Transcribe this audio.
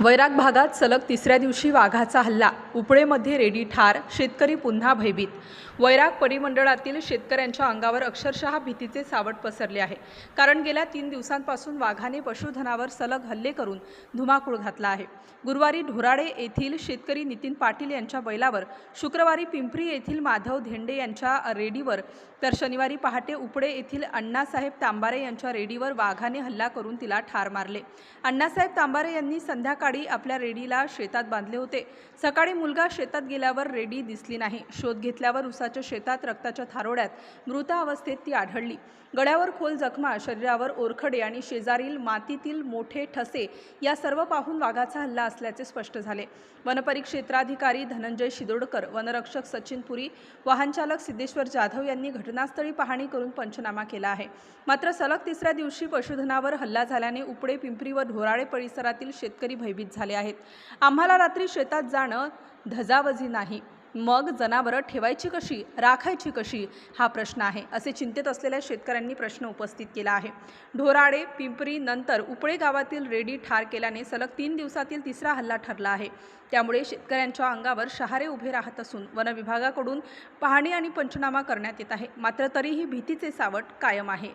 वैराग भागात सलग तिसऱ्या दिवशी वाघाचा हल्ला. उपळेमध्ये रेडी ठार शेतकरी पुन्हा भयभीत. वैराग परिमंडळातील शेतकऱ्यांच्या अंगावर अक्षरशः भीतीचे सावट पसरले आहे. कारण गेल्या तीन दिवसांपासून वाघाने पशुधनावर सलग हल्ले करून धुमाकूळ घातला आहे. गुरुवारी ढोराडे येथील शेतकरी नितीन पाटील यांच्या बैलावर शुक्रवारी पिंपरी येथील माधव धेंडे यांच्या रेडीवर तर शनिवारी पहाटे उपडे येथील अण्णासाहेब तांबारे यांच्या रेडीवर वाघाने हल्ला करून तिला ठार मारले. अण्णासाहेब तांबारे यांनी संध्याकाळ आपल्या रेडीला शेतात बांधले होते. सकाळी मुलगा शेतात गेल्यावर रेडी दिसली नाही. शोध घेतल्यावर उसाच्या शेतात रक्ताच्या थारोड्यात मृत अवस्थेत ती आढळली. गळ्यावर खोल जखमा शरीरावर ओरखडे आणि शेजारील मातीतील मोठे ठसे या सर्व पाहून वाघाचा हल्ला असल्याचे स्पष्ट झाले. वनपरिक्षेत्राधिकारी धनंजय शिदोडकर वनरक्षक सचिन पुरी वाहनचालक सिद्धेश्वर जाधव यांनी घटनास्थळी पाहणी करून पंचनामा केला आहे. मात्र सलग तिसऱ्या दिवशी पशुधनावर हल्ला झाल्याने उपडे पिंपरी व ढोराळे परिसरातील शेतकरी भयभीत झाले आहेत. आम्हाला रात्री शेतात जाणं धजावजी नाही. मग जनावरं ठेवायची कशी राखायची कशी हा प्रश्न आहे असे चिंतेत असलेल्या शेतकऱ्यांनी प्रश्न उपस्थित केला आहे. ढोराडे पिंपरी नंतर उपळे गावातील रेडी ठार केल्याने सलग तीन दिवसातील तिसरा हल्ला ठरला आहे. त्यामुळे शेतकऱ्यांच्या अंगावर शहारे उभे राहत असून वन विभागाकडून पाहणी आणि पंचनामा करण्यात येत आहे. मात्र तरीही भीतीचे सावट कायम आहे.